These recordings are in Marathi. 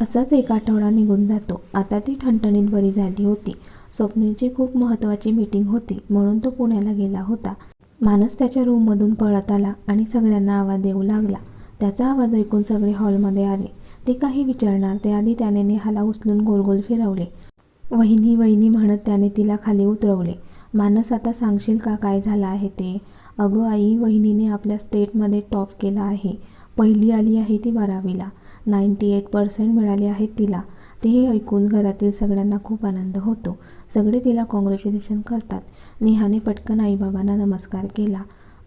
असाच एक आठवडा निघून जातो. आता ती ठणठणीत बरी झाली होती. स्वप्नीलची खूप महत्त्वाची मीटिंग होती म्हणून तो पुण्याला गेला होता. मानस त्याच्या रूममधून पळत आला आणि सगळ्यांना आवाज देऊ लागला. त्याचा आवाज ऐकून सगळे हॉलमध्ये आले. ते काही विचारणार त्याआधी त्याने नेहाला उचलून गोलगोल फिरवले. वहिनी वहिनी म्हणत त्याने तिला खाली उतरवले. मानस आता सांगशील का काय झालं आहे ते? अगं आई वहिनीने आपल्या स्टेटमध्ये टॉप केला आहे. पहिली आली आहे ती बारावीला. नाईंटी एट पर्सेंट मिळाले आहेत तिला. ते हे ऐकून घरातील सगळ्यांना खूप आनंद होतो. सगळे तिला कॉंग्रॅच्युलेशन करतात. नेहाने पटकन आईबाबांना नमस्कार केला.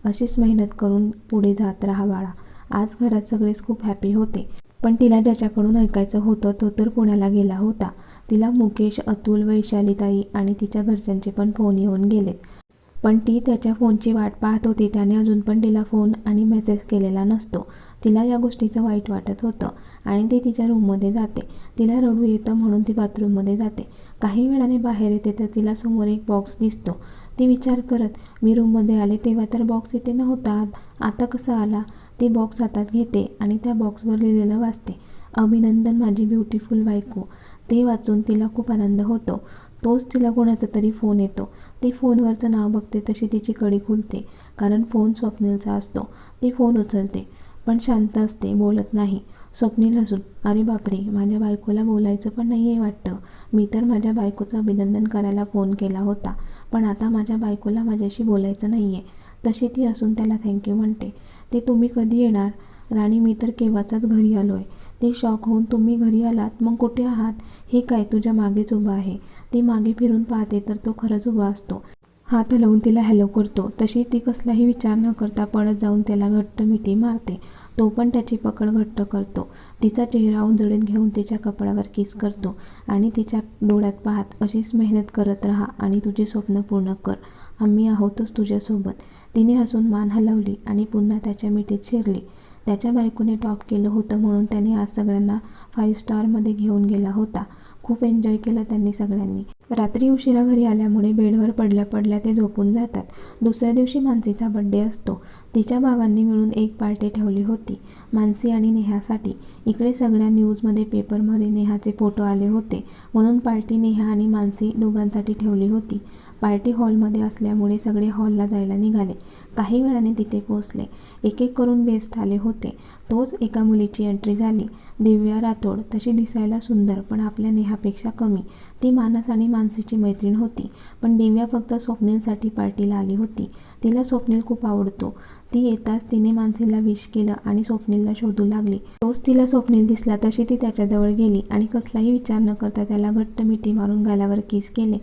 अशीच मेहनत करून पुढे जात राहा बाळा. आज घरात सगळेच खूप हॅपी होते. पण तिला ज्याच्याकडून ऐकायचं होतं तो तर पुण्याला गेला होता. तिला मुकेश अतुल वैशालीताई आणि तिच्या घरच्यांचे पण फोन येऊन गेलेत. पण ती त्याच्या फोनची वाट पाहत होती. त्याने अजून पण तिला फोन आणि मेसेज केलेला नसतो. तिला या गोष्टीचं वाईट वाटत होतं आणि ती तिच्या रूममध्ये जाते. तिला रडू येतं म्हणून ती बाथरूममध्ये जाते. काही वेळाने बाहेर येते तर तिला समोर एक बॉक्स दिसतो. ती विचार करत मी रूममध्ये आले तेव्हा तर बॉक्स इथे नव्हता. आता कसा आला? ती बॉक्स हातात घेते आणि त्या बॉक्सवर लिहिलेलं वाचते अभिनंदन माझी ब्युटिफुल बायको. ते वाचून तिला खूप आनंद होतो. तोच तिला कोणाचा तरी फोन येतो. ती फोनवरचं नाव बघते तशी तिची कडी खुलते कारण फोन स्वप्नीलचा असतो. ती फोन उचलते पण शांत असते बोलत नाही. स्वप्नील हसून अरे बापरे माझ्या बायकोला बोलायचं पण नाही आहे वाटतं. मी तर माझ्या बायकोचं अभिनंदन करायला फोन केला होता पण आता माझ्या बायकोला माझ्याशी बोलायचं नाही आहे तशी ती असून त्याला थँक्यू म्हणते. ते तुम्ही कधी येणार? राणी मी तर केव्हाचाच घरी आलो आहे ते शॉक होऊन तुम्ही घरी आलात मग कुठे आहात? हे काय तुझ्या मागेच उभा आहे? ती मागे फिरून पाहते तर तो खरंच उभा असतो. हात हलवून तिला हॅलो करतो. तशी ती कसलाही विचार न करता पळत जाऊन त्याला घट्ट मिठी मारते. तो पण त्याची पकड घट्ट करतो. तिचा चेहरा उंजळीत घेऊन तिच्या कपड्यावर किस करतो आणि तिच्या डोळ्यात पाहत अशीच मेहनत करत राहा आणि तुझी स्वप्न पूर्ण कर. आम्ही आहोतच तुझ्यासोबत. तिने हसून मान हलवली आणि पुन्हा त्याच्या मिठीत शिरली. त्याच्या बायकोने टॉप केलं होतं म्हणून त्याने आज सगळ्यांना फाईव्ह स्टारमध्ये घेऊन गेला होता. खूप एन्जॉय केलं त्यांनी सगळ्यांनी. रात्री उशिरा घरी आल्यामुळे बेडवर पडल्या पडल्या ते झोपून जातात. दुसऱ्या दिवशी मानसीचा बड्डे असतो. तिच्या भावांनी मिळून एक पार्टी ठेवली होती मानसी आणि नेहासाठी. इकडे सगळ्या न्यूजमध्ये पेपरमध्ये नेहाचे फोटो आले होते म्हणून पार्टी नेहा आणि मानसी दोघांसाठी ठेवली होती. पार्टी हॉलमध्ये असल्यामुळे सगळे हॉलला जायला निघाले. काही वेळाने तिथे पोचले एक एक करून गेस्ट आले होते. तोच एका मुलीची एंट्री झाली. दिव्या राठोड तशी दिसायला सुंदर पण आपल्या नेहापेक्षा कमी. ती मानस आणि मानसीची मैत्रीण होती पण दिव्या फक्त स्वप्नीलसाठी पार्टीला आली होती. तिला स्वप्नील खूप आवडतो. ती येताच तिने मानसीला विश केलं आणि स्वप्नीलला शोधू लागली. तोच तिला स्वप्नील दिसला तशी ती त्याच्याजवळ गेली आणि कसलाही विचार न करता त्याला घट्ट मिठी मारून गालावर किस केले.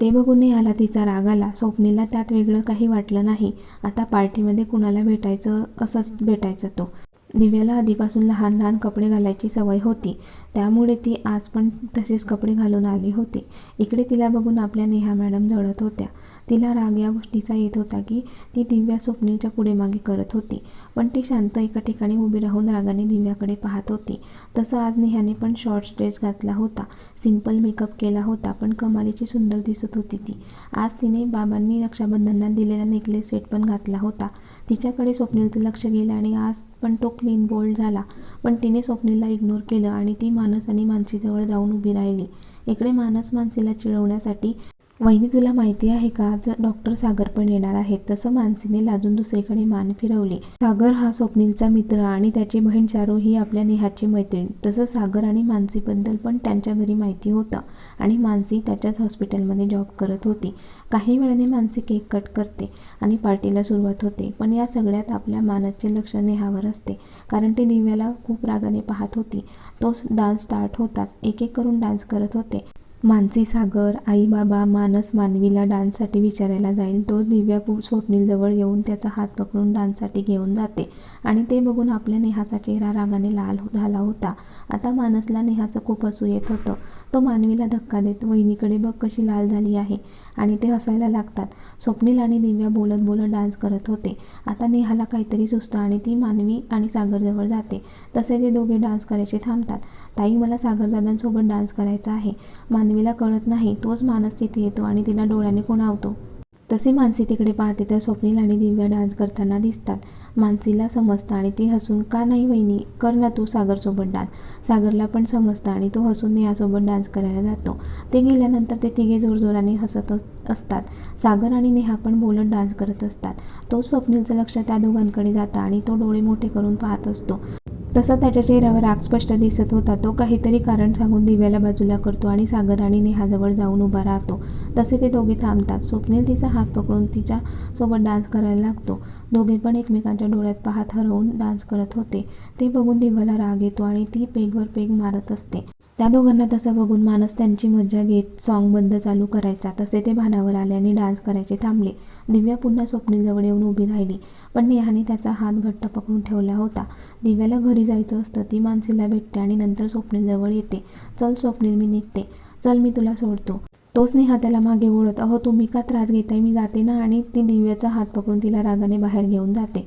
ते बघून नेहाला तिचा राग आला. स्वप्नीला त्यात वेगळं काही वाटलं नाही. आता पार्टीमध्ये कुणाला भेटायचं असंच भेटायचं तो. दिव्याला आधीपासून लहान लहान कपडे घालायची सवय होती. त्यामुळे ती आज पण तसेच कपडे घालून आली होती. इकडे तिला बघून आपल्या नेहा मॅडम जळत होत्या. तिला राग या गोष्टीचा येत होता की ती दिव्या स्वप्नीलच्या पुढे मागे करत होती. पण ती शांत एका ठिकाणी उभी राहून रागाने दिव्याकडे पाहत होती. तसं आज नेहाने पण शॉर्ट ड्रेस घातला होता. सिंपल मेकअप केला होता पण कमालीची सुंदर दिसत होती ती. आज तिने बाबांनी रक्षाबंधनला दिलेला नेकलेस सेट पण घातला होता. तिच्याकडे स्वप्नीलचं लक्ष गेलं आणि आज पण तो क्लीन बोल्ड झाला. पण तिने स्वप्नीलला इग्नोर केलं आणि ती मानस आणि मानसीजवळ जाऊन उभी राहिली. इकडे मानस मानसीला चिडवण्यासाठी वहिनी तुला माहिती आहे का? आज डॉक्टर सागर पण येणार आहेत तसं मानसीने लाजून दुसरीकडे मान फिरवली. सागर हा स्वप्नीलचा मित्र आणि त्याची बहीण चारू ही आपल्या नेहाची मैत्रीण. तसं सागर आणि मानसीबद्दल पण त्यांच्या घरी माहिती होतं आणि मानसी त्याच्याच हॉस्पिटलमध्ये जॉब करत होती. काही वेळाने मानसी केक कट करते आणि पार्टीला सुरुवात होते पण या सगळ्यात आपल्या मानसचे लक्ष नेहावर असते कारण ती दिव्याला खूप रागाने पाहत होती. तोच डान्स स्टार्ट होतात एक एक करून डान्स करत होते. मानसी सागर आई बाबा मानस मानवीला डान्ससाठी विचारायला जाईल. तो दिव्या स्वप्नीलजवळ येऊन त्याचा हात पकडून डान्ससाठी घेऊन जाते. आणि ते बघून आपल्या नेहाचा चेहरा रागाने लाल हो- झाला होता. आता मानसला नेहाचं खूप हसू येत होतं. तो मानवीला धक्का देत वहिनीकडे बघ कशी लाल झाली आहे. आणि ते हसायला लागतात. स्वप्नील आणि दिव्या बोलत बोलत डान्स करत होते. आता नेहाला काहीतरी सुचतं आणि ती मानवी आणि सागरजवळ जाते. तसे ते दोघे डान्स करायचे थांबतात. ताई मला सागरदादांसोबत डान्स करायचा आहे. मानवीला कळत नाही. तोच मानस तिथे येतो आणि तिला डोळ्याने खुणावतो. तसे मानसी तिकडे पाहते तर स्वप्नील आणि दिव्या डान्स करताना दिसतात. मानसीला समजतं आणि ती हसून का नाही वहिनी? कर ना तू सागरसोबत डान्स. सागरला पण समजतं आणि तो हसून नेहासोबत डान्स करायला जातो. ते गेल्यानंतर ते तिघे जोरजोराने हसत असतात. सागर आणि नेहा पण बोलत डान्स करत असतात. तो स्वप्नीलचं लक्ष त्या दोघांकडे जातं आणि तो डोळे मोठे करून पाहत असतो. तसा त्याच्या चेहऱ्यावर राग स्पष्ट दिसत होता. तो काहीतरी कारण सांगून दिव्याला बाजूला करतो आणि सागर आणि नेहाजवळ जाऊन उभा राहतो. तसे ते दोघे थांबतात. स्वप्नील तिचा हात पकडून तिच्या सोबत डान्स करायला लागतो. दोघे पण एकमेकांच्या डोळ्यात पाहत हरवून डान्स करत होते. ते बघून दिव्याला राग येतो आणि ती पेगवर पेग मारत असते. त्या दोघांना तसं बघून मानस त्यांची मजा घेत सॉन्ग बंद चालू करायचा. तसे ते भानावर आले आणि डान्स करायचे थांबले. दिव्या पुन्हा स्वप्नीलजवळ येऊन उभी राहिली. पण नेहाने त्याचा हात घट्ट पकडून ठेवला होता. दिव्याला घरी जायचं असतं ती मानसीला भेटते आणि नंतर स्वप्नीलजवळ येते. चल स्वप्नील मी निघते. चल मी तुला सोडतो. तोच नेहा त्याला मागे ओढत अहो तुम्ही का त्रास घेताय? मी जाते ना. आणि ती दिव्याचा हात पकडून तिला रागाने बाहेर घेऊन जाते.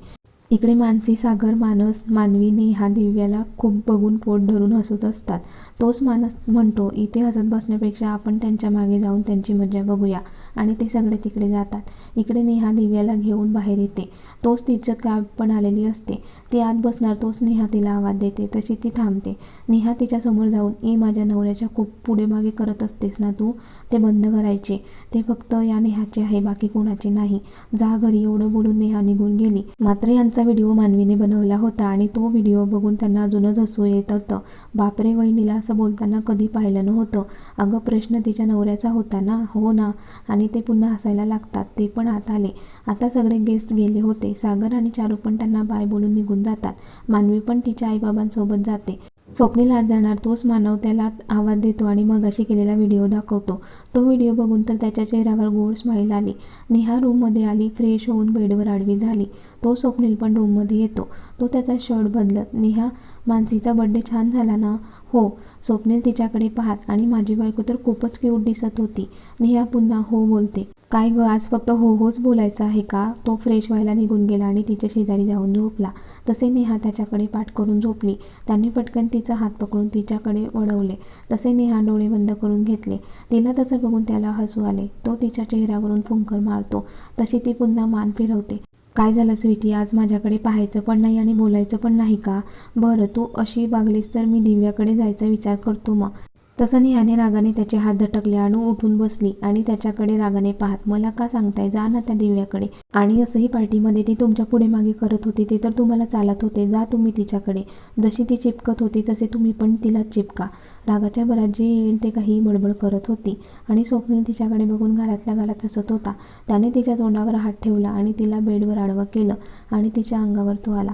इकडे मानसी सागर मानस मानवी नेहा दिव्याला खूप बघून पोट धरून हसत असतात. तोच मानस म्हणतो इथे हसत बसण्यापेक्षा आपण त्यांच्या मागे जाऊन त्यांची मजा बघूया. आणि ते सगळे तिकडे जातात. इकडे नेहा दिव्याला घेऊन बाहेर येते. तोच तिचं कॅब पण आलेली असते. ती आत बसणार तोच नेहा तिला आवाज देते. तशी ती थांबते. नेहा तिच्यासमोर जाऊन ए माझ्या नवऱ्याच्या खूप पुढे मागे करत असतेस ना तू? ते बंद करायचे. ते फक्त या नेहाचे आहे बाकी कोणाचे नाही. जा घरी एवढं बोलून नेहा निघून गेली. मात्र यांचा व्हिडिओ मानवीने बनवला होता आणि तो व्हिडिओ बघून त्यांना अजूनच हसू येत होतं. बापरे वहिनीला असं बोलताना कधी पाहिलं नव्हतं. अगं प्रश्न तिच्या नवऱ्याचा होता ना? हो ना. आणि ते पुन्हा हसायला लागतात. ते पण आत आले. आता सगळे गेस्ट गेले होते. सागर आणि चारू पण त्यांना बाय बोलून निघून जातात. मानवी पण तिच्या आईबाबांसोबत जाते. स्वप्नील आत जाणार तोच मानव त्याला आवाज देतो आणि मगाशी केलेला व्हिडिओ दाखवतो. तो व्हिडिओ बघून तर त्याच्या चेहऱ्यावर गोड स्माईल आली. नेहा रूममध्ये आली फ्रेश होऊन बेडवर आडवी झाली. तो स्वप्नील पण रूममध्ये येतो. तो त्याचा शर्ट बदलत नेहा मानसीचा बड्डे छान झाला ना? हो स्वप्नील तिच्याकडे पाहत आणि माझी बायको तर खूपच क्यूट दिसत होती. नेहा पुन्हा हो बोलते. काय ग आज फक्त हो होच बोलायचं आहे का? तो फ्रेश व्हायला निघून गेला आणि तिच्या शेजारी जाऊन झोपला. तसे नेहा त्याच्याकडे पाठ करून झोपली. त्यांनी पटकन तिचा हात पकडून तिच्याकडे वळवले. तसे नेहा डोळे बंद करून घेतले. तिला तसं बघून त्याला हसू आले. तो तिच्या चेहऱ्यावरून फुंकर मारतो. तशी ती पुन्हा मान फिरवते. काय झालं स्वीटी? आज माझ्याकडे पाहायचं पण नाही आणि बोलायचं पण नाही का? बरं तू अशी वागलीस तर मी दिव्याकडे जायचा विचार करतो मग. तसं याने रागाने त्याचे हात झटकले आणि उठून बसली आणि त्याच्याकडे रागाने पाहत मला का सांगताय? जा ना त्या दिव्याकडे. आणि असंही पार्टीमध्ये ती तुमच्यापुढे मागे करत होती ते तर तुम्हाला चालत होते. जा तुम्ही तिच्याकडे. जशी ती चिपकत होती तसे तुम्ही पण तिला चिपका. रागाच्या बरात जे येईल ते काही बडबड करत होती आणि स्वप्नील तिच्याकडे बघून घरातल्या घरात हसत होता. त्याने तिच्या तोंडावर हात ठेवला आणि तिला बेडवर आडवं केलं आणि तिच्या अंगावर तो आला.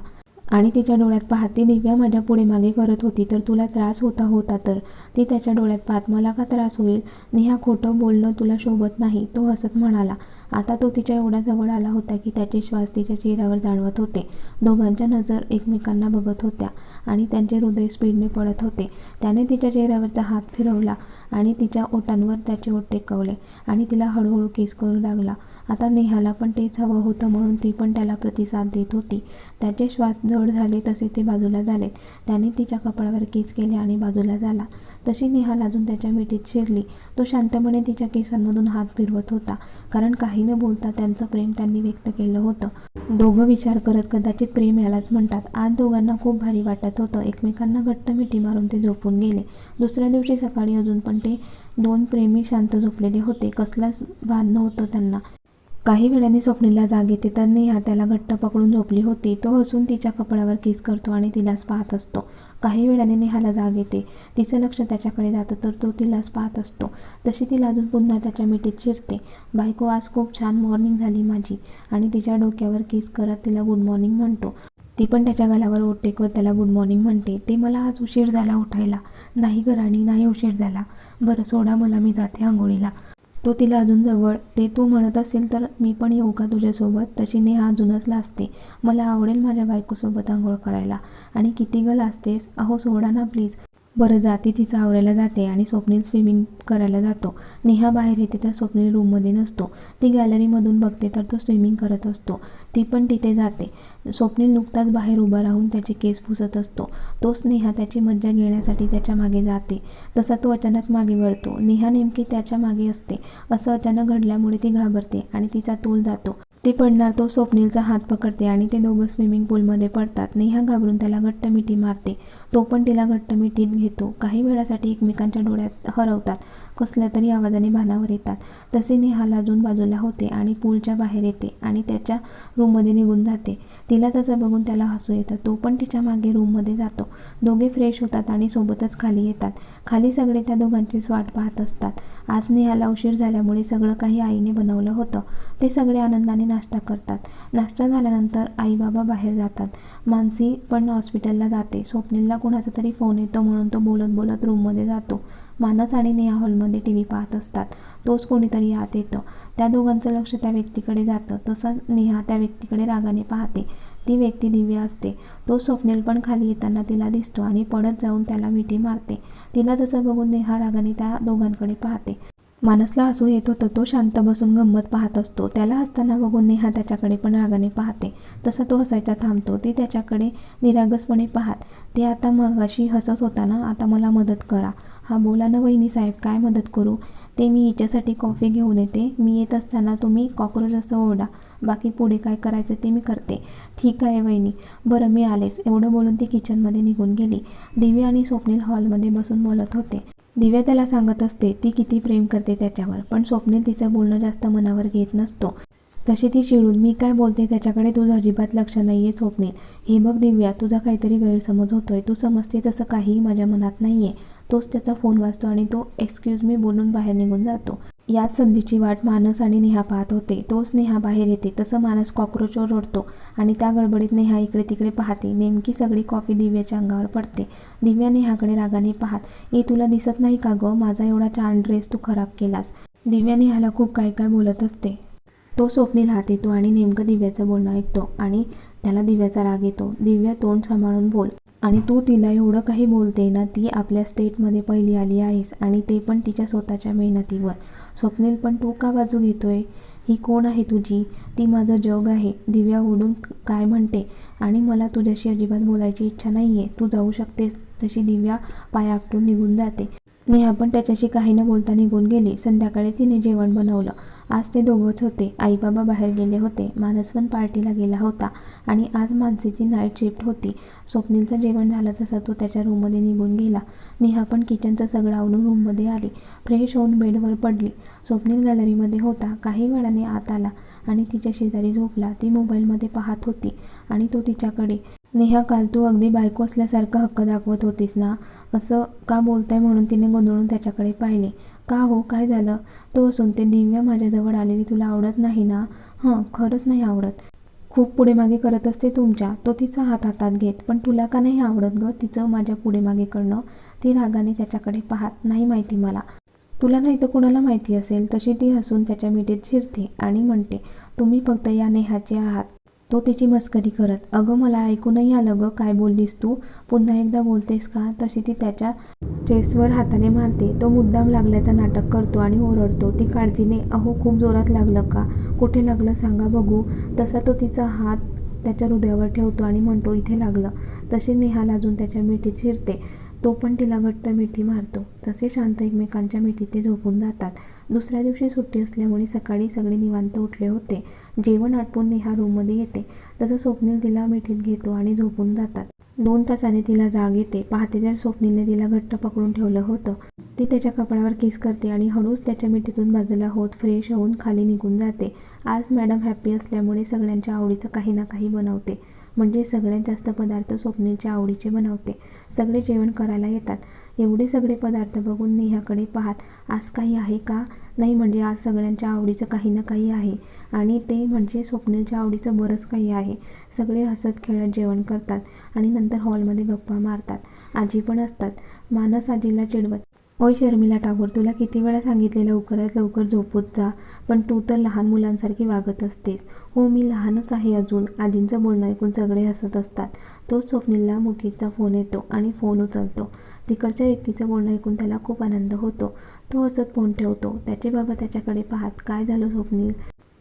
आणि तिच्या डोळ्यात पाहत ती दिव्या माझ्या पुढे मागे करत होती तर तुला त्रास होता होता तर. ती त्याच्या डोळ्यात पाहत मला का त्रास होईल? नेहा खोटं बोलणं तुला शोभत नाही तो हसत म्हणाला. आता तो तिच्या एवढ्या जवळ आला होता की त्याचे श्वास तिच्या चेहऱ्यावर जाणवत होते. दोघांच्या नजर एकमेकांना बघत होत्या आणि त्यांचे हृदय स्पीडने पडत होते. त्याने तिच्या चेहऱ्यावरचा हात फिरवला आणि तिच्या ओटांवर त्याचे ओट टेकवले आणि तिला हळूहळू केस करू लागला. आता नेहाला पण तेच हवं होतं म्हणून ती पण त्याला प्रतिसाद देत होती. त्याचे श्वास जड झाले तसे ते बाजूला झाले. त्याने तिच्या कपाळावर केस केले आणि बाजूला झाला. तशी निहाल अजून त्याच्या मिठीत शिरली. तो शांतपणे तिच्या केसांमधून हात फिरवत होता कारण काही न बोलता त्यांचं प्रेम त्यांनी व्यक्त केलं होतं. दोघं विचार करत कदाचित प्रेम यालाच म्हणतात. आज दोघांना खूप भारी वाटत होतं. एकमेकांना घट्ट मिठी मारून ते झोपून गेले. दुसऱ्या दिवशी सकाळी अजून पण ते दोन प्रेमी शांत झोपलेले होते. कसलाच भान नव्हतं त्यांना. काही वेळाने स्वप्नीला जाग येते तर नेहा त्याला घट्ट पकडून झोपली होती. तो हसून तिच्या कपड्यावर किस करतो आणि तिलाच पाहत असतो. काही वेळाने नेहाला जाग येते. तिचं लक्ष त्याच्याकडे जातं तर तो तिलाच पाहत असतो. तशी तिला अजून पुन्हा त्याच्या मिठीत शिरते बायको आज खूप छान मॉर्निंग झाली माझी. आणि तिच्या डोक्यावर किस करत तिला गुड मॉर्निंग म्हणतो. ती पण त्याच्या गालावर ओट टेकवत त्याला गुड मॉर्निंग म्हणते. ते मला आज उशीर झाला उठायला. नाही घराणी नाही उशीर झाला. बरं सोडा मला मी जाते आंघोळीला. तो तिला अजून जवळ. ते तू म्हणत असेल तर मी पण येऊ का तुझ्यासोबत? तशी नेहा अजूनच लाजते. मला आवडेल माझ्या बायकोसोबत आंघोळ करायला. आणि किती ग लाजतेस? अहो सोडा ना प्लीज बरं जाती तिचं आवरायला जाते आणि स्वप्नील स्विमिंग करायला जातो. नेहा बाहेर येते तर स्वप्नील रूममध्ये नसतो. ती गॅलरीमधून बघते तर तो स्विमिंग करत असतो. ती पण तिथे जाते. स्वप्नील नुकताच बाहेर उभा राहून त्याचे केस पुसत असतो. तोच नेहा त्याची मज्जा घेण्यासाठी त्याच्यामागे जाते. तसा तो अचानक मागे वळतो. नेहा नेमकी त्याच्यामागे असते. असं अचानक घडल्यामुळे ती घाबरते आणि तिचा तोल जातो. ते पडणार तो स्वप्नीलचा हात पकडते आणि ते दोघं स्विमिंग पूलमध्ये पडतात. नेहा घाबरून त्याला घट्ट मिठी मारते. तो पण तिला घट्ट मिठीत घेतो. काही वेळासाठी एकमेकांच्या डोळ्यात हरवतात. कसल्या तरी आवाजाने भानावर येतात. तसे नेहा लाजून बाजूला होते आणि पूलच्या बाहेर येते आणि त्याच्या रूममध्ये निघून जाते. तिला तसं बघून त्याला हसू येतं. तो पण तिच्यामागे रूममध्ये जातो. दोघे फ्रेश होतात आणि सोबतच खाली येतात. खाली सगळे त्या दोघांचीच वाट पाहत असतात. आज नेहाला उशीर झाल्यामुळे सगळं काही आईने बनवलं होतं. ते सगळे आनंदाने नाश्ता करतात. नाश्ता झाल्यानंतर आई बाबा बाहेर जातात. मानसी पण हॉस्पिटलला जाते. स्वप्नीलला कुणाचा तरी फोन येतो म्हणून तो बोलत बोलत रूममध्ये जातो. मानस आणि नेहा हॉलमध्ये टी व्ही पाहत असतात. तोच कोणीतरी आत येतं. त्या दोघांचं लक्ष त्या व्यक्तीकडे जातं. तसं नेहा त्या व्यक्तीकडे रागाने पाहते. ती व्यक्ती दिव्या असते. तो स्वप्नील पण खाली येताना तिला दिसतो आणि पडत जाऊन त्याला मिठी मारते. तिला तसं बघून नेहा रागाने त्या दोघांकडे पाहते. मानसला हसू येत होतं. तो शांत बसून गंमत पाहत असतो. त्याला हसताना बघून नेहा त्याच्याकडे पण रागाने पाहते. तसा तो हसायचा थांबतो. ती त्याच्याकडे निरागसपणे पाहत. ते आता मगाशी हसत होता ना? आता मला मदत करा. हा बोला ना वहिनी साहेब काय मदत करू? ते मी हिच्यासाठी कॉफी घेऊन येते. मी येत असताना तुम्ही कॉक्रोच असं ओरडा. बाकी पुढे काय करायचं ते मी करते. ठीक आहे वहिनी. बरं मी आलेच. एवढं बोलून ती किचनमध्ये निघून गेली. दिव्या आणि स्वप्नील हॉलमध्ये बसून बोलत होते. दिव्या त्याला सांगत असते ती किती प्रेम करते त्याच्यावर. पण स्वप्नील तिचं बोलणं जास्त मनावर घेत नसतो. तशी ती चिडून मी काय बोलते त्याच्याकडे तुझं अजिबात लक्ष नाही आहे स्वप्नील. हे बघ दिव्या तुझा काहीतरी गैरसमज होतोय. तू समजते तसं काहीही माझ्या मनात नाही आहे तोच त्याचा फोन वाजतो आणि तो एक्सक्यूज मी बोलून बाहेर निघून जातो. याच संधीची वाट मानस आणि नेहा पाहत होते. तोच नेहा बाहेर येते. तसं मानस कॉक्रोचवर ओढतो आणि त्या गडबडीत नेहा इकडे तिकडे पाहते. नेमकी सगळी कॉफी दिव्याच्या अंगावर पडते. दिव्या नेहाकडे रागाने पाहत ए तुला दिसत नाही का गं? माझा एवढा छान ड्रेस तू खराब केलास. दिव्या नेहाला खूप काय काय बोलत असते. तो स्वप्नील हात येतो आणि नेमकं दिव्याचं बोलणं ऐकतो आणि त्याला दिव्याचा राग येतो. दिव्या तोंड सांभाळून बोल आणि तू तिला एवढं काही बोलते ना ती आपल्या स्टेटमध्ये पहिली आली आहेस आणि ते पण तिच्या स्वतःच्या मेहनतीवर. स्वप्नील पण तू का बाजू घेतोय? ही कोण आहे तुझी? ती माझं जग आहे. दिव्या ओढून काय म्हणते? आणि मला तुझ्याशी अजिबात बोलायची इच्छा नाही आहे तू जाऊ शकतेस. तशी दिव्या पाय आपटून निघून जाते. नेहा पण त्याच्याशी काही न बोलता निघून गेली. संध्याकाळी तिने जेवण बनवलं. आज ते दोघंच होते. आई बाबा बाहेर गेले होते. मानस पण पार्टीला गेला होता आणि आज मानसीची नाईट शिफ्ट होती. स्वप्नीलचं जेवण झालं तसं तो त्याच्या रूममध्ये निघून गेला. नेहा पण किचनचं सगळं आवडून रूममध्ये आली. फ्रेश होऊन बेडवर पडली. स्वप्नील गॅलरीमध्ये होता. काही वेळाने आत आला आणि तिच्या शेजारी झोपला. ती मोबाईलमध्ये पाहत होती आणि तो तिच्याकडे. नेहा काल तू अगदी बायको असल्यासारखं हक्क दाखवत होतीस ना? असं का बोलताय म्हणून तिने गोंधळून त्याच्याकडे पाहिले. का हो? काय झालं? तो असून ते दिव्या माझ्याजवळ आलेली तुला आवडत नाही ना? हां खरंच नाही आवडत. खूप पुढे मागे करत असते तुमच्या. तो तिचा हात हातात घेत. पण तुला का नाही आवडत गं तिचं माझ्या पुढे मागे करणं? ती रागाने त्याच्याकडे पाहत नाही माहिती मला. तुला नाही तर कुणाला माहिती असेल? तशी ती हसून त्याच्या मिठीत शिरते आणि म्हणते तुम्ही फक्त या नेहाचे आहात. तो तिची मस्करी करत अगं मला ऐकूनही आलं गं काय बोललीस तू? पुन्हा एकदा बोलतेस का? तशी ती त्याच्या चेसवर हाताने मारते. तो मुद्दाम लागल्याचं नाटक करतो आणि ओरडतो ती काळजीने अहो खूप जोरात लागलं का? कुठे लागलं सांगा बघू. तसा तो तिचा हात त्याच्या हृदयावर ठेवतो आणि म्हणतो इथे लागलं. तशी नेहा लाजून त्याच्या मिठीत शिरते. तो पण तिला घट्ट मिठी मारतो. तसे शांत एकमेकांच्या मिठी ते झोपून जातात. दुसऱ्या दिवशी सुट्टी असल्यामुळे सकाळी सगळे निवांत उठले होते. जेवण आटपून नेहा रूममध्ये येते. तसं स्वप्नील तिला मिठीत घेतो आणि झोपून जातात. दोन तासाने तिला जाग येते. पाहते तर स्वप्नीलने तिला घट्ट पकडून ठेवलं होतं. ती त्याच्या कपड्यावर किस करते आणि हळूच त्याच्या मिठीतून बाजूला होत फ्रेश होऊन खाली निघून जाते. आज मॅडम हॅप्पी असल्यामुळे सगळ्यांच्या आवडीचं काही ना काही बनवते. म्हणजे सगळ्यात जास्त पदार्थ स्वप्नेच्या आवडीचे बनवते. सगळे जेवण करायला येतात. एवढे सगळे पदार्थ बघून नेहाकडे पाहत आज काही आहे का? नाही म्हणजे आज सगळ्यांच्या आवडीचं काही ना काही आहे. आणि ते म्हणजे स्वप्नेच्या आवडीचं बरंच काही आहे. सगळे हसत खेळत जेवण करतात आणि नंतर हॉलमध्ये गप्पा मारतात. आजी पण असतात. मानस आजीला चिडवत ओय शर्मिला टागोर तुला किती वेळा सांगितले लवकरात लवकर झोपूत जा पण तू तर लहान मुलांसारखी वागत असतेस. हो मी लहानच आहे अजून. आजींचं बोलणं ऐकून सगळे हसत असतात. तोच स्वप्नीलला मुकेशचा फोन येतो आणि फोन उचलतो. तिकडच्या व्यक्तीचं बोलणं ऐकून त्याला खूप आनंद होतो. तो हसत फोन ठेवतो. त्याचे बाबा त्याच्याकडे पाहत काय झालं स्वप्नील?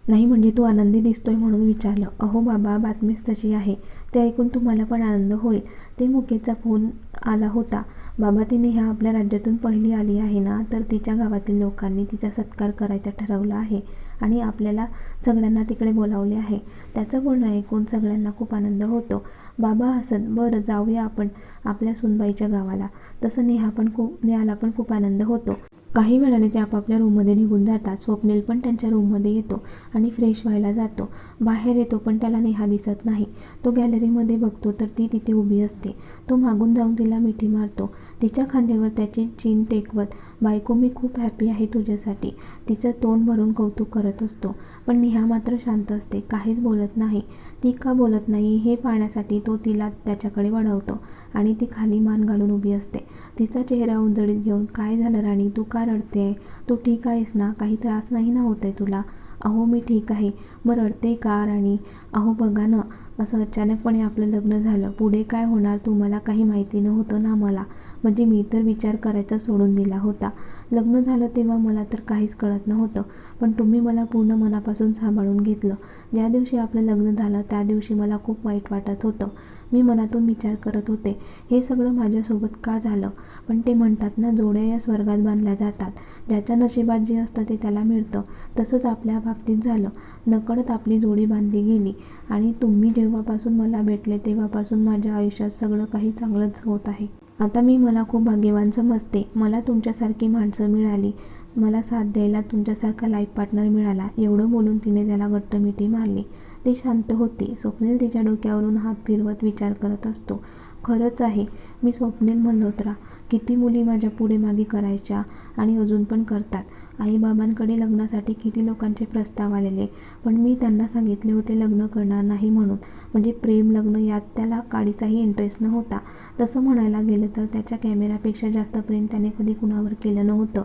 नाही म्हणजे तू आनंदी दिसतोय म्हणून विचारलं. अहो बाबा बातमीच तशी आहे. ते ऐकून तुम्हाला पण आनंद होईल. ते मुकेशचा फोन आला होता. बाबा ती नेहा आपल्या राज्यातून पहिली आली आहे ना तर तिच्या गावातील लोकांनी तिचा सत्कार करायचा ठरवलं आहे आणि आपल्याला सगळ्यांना तिकडे बोलावले आहे. त्याचं बोलणं ऐकून सगळ्यांना खूप आनंद होतो. बाबा हसत बरं जाऊया आपण आपल्या सुनबाईच्या गावाला. तसं नेहा पण खूप नेहाला पण खूप आनंद होतो. काही वेळाने ते आपापल्या रूममध्ये निघून जातात. स्वप्नील पण त्यांच्या रूममध्ये येतो आणि फ्रेश व्हायला जातो. बाहेर येतो पण त्याला नेहा दिसत नाही. तो गॅलरीमध्ये बघतो तर ती तिथे उभी असते. तो मागून जाऊन तिला मिठी मारतो. तिच्या खांद्यावर त्याची चीन टेकवत बायको मी खूप हॅपी आहे तुझ्यासाठी. तिचं तोंड भरून कौतुक करत असतो. पण नेहा मात्र शांत असते. काहीच बोलत नाही. ती का बोलत नाही हे पाहण्यासाठी तो तिला त्याच्याकडे वळवतो आणि ती खाली मान घालून उभी असते. तिचा चेहरा उंजळीत घेऊन काय झालं राणी? तू का का रडते? आहे तू ठीक आहेस ना? काही त्रास नाही ना होत आहे तुला? अहो मी ठीक आहे. मग रडते का राणी? अहो बघा ना. असं अचानकपणे आपलं लग्न झालं. पुढे काय होणार तुम्हाला काही माहिती नव्हतं ना मला. म्हणजे मी तर विचार करायचा सोडून दिला होता. लग्न झालं तेव्हा मला तर काहीच कळत नव्हतं. पण तुम्ही मला पूर्ण मनापासून सांभाळून घेतलं. ज्या दिवशी आपलं लग्न झालं त्या दिवशी मला खूप वाईट वाटत होतं. मी मनातून विचार करत होते हे सगळं माझ्यासोबत का झालं? पण ते म्हणतात ना जोड्या या स्वर्गात बांधल्या जातात. ज्याच्या नशिबात जे असतं ते त्याला मिळतं. तसंच आपल्या बाबतीत झालं. नकळत आपली जोडी बांधली गेली. आणि तुम्ही जेव्हापासून मला भेटले तेव्हापासून माझ्या आयुष्यात सगळं काही चांगलंच होत आहे. आता मी मला खूप भाग्यवान समजते. मला तुमच्यासारखी माणसं मिळाली. मला साथ द्यायला तुमच्यासारखा लाईफ पार्टनर मिळाला. एवढं बोलून तिने त्याला घट्ट मिठी मारली. ती शांत होती. स्वप्नील तिच्या डोक्यावरून हात फिरवत विचार करत असतो. खरंच आहे. मी स्वप्नील मल्होत्रा किती मुली माझ्या पुढे मागे करायच्या आणि अजून पण करतात. आईबाबांकडे लग्नासाठी किती लोकांचे प्रस्ताव आलेले. पण मी त्यांना सांगितले होते लग्न करणार नाही म्हणून. म्हणजे प्रेम लग्न यात त्याला काडीचाही इंटरेस्ट नव्हता. तसं म्हणायला गेलं तर त्याच्या कॅमेरापेक्षा जास्त प्रेम त्याने कधी कुणावर केलं नव्हतं.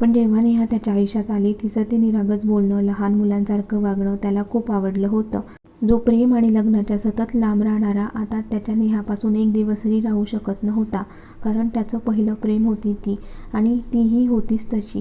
पण जेव्हा नेहा त्याच्या आयुष्यात आली तिचं ते निरागस बोलणं लहान मुलांसारखं वागणं त्याला खूप आवडलं होतं. जो प्रेम आणि लग्नाच्या सतत लांब राहणारा आता त्याच्या नेहापासून एक दिवसही राहू शकत नव्हता. कारण त्याचं पहिलं प्रेम होती ती आणि तीही होतीच तशी.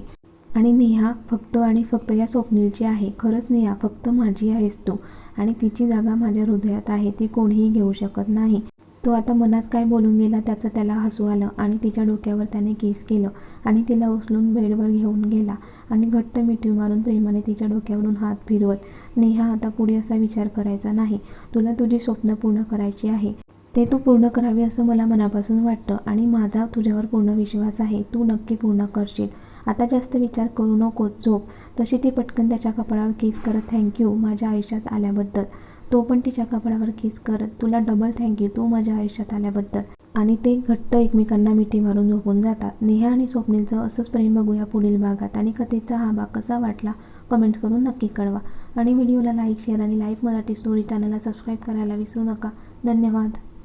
आणि नेहा फक्त आणि फक्त या स्वप्नीलची आहे. खरंच नेहा फक्त माझी आहेस तू. आणि तिची जागा माझ्या हृदयात आहे ती कोणीही घेऊ शकत नाही. तो आता मनात काय बोलून गेला त्याचं त्याला हसू आलं आणि तिच्या डोक्यावर त्याने केस केलं आणि तिला उचलून बेडवर घेऊन गेला आणि घट्ट मिठी मारून प्रेमाने तिच्या डोक्यावरून हात फिरवत नेहा आता पुढे असा विचार करायचा नाही. तुला तुझी स्वप्न पूर्ण करायची आहे. ते तू पूर्ण करावी असं मला मनापासून वाटतं आणि माझा तुझ्यावर पूर्ण विश्वास आहे. तू नक्की पूर्ण करशील. आता जास्त विचार करू नको झोप. तशी ती पटकन त्याच्या कपाळावर केस करत थँक्यू माझ्या आयुष्यात आल्याबद्दल. तो पण तिच्या कपाळावर केस करत तुला डबल थँक्यू तू माझ्या आयुष्यात आल्याबद्दल. आणि ते घट्ट एकमेकांना मिठी मारून झोपून जातात. नेहा आणि स्वप्नीलचं असंच प्रेम बघूया पुढील भागात आणि कथेचा हा भाग कसा वाटला कमेंट करून नक्की कळवा. आणि व्हिडिओला लाईक शेअर आणि लाईव्ह मराठी स्टोरी चॅनलला सबस्क्राईब करायला विसरू नका. धन्यवाद.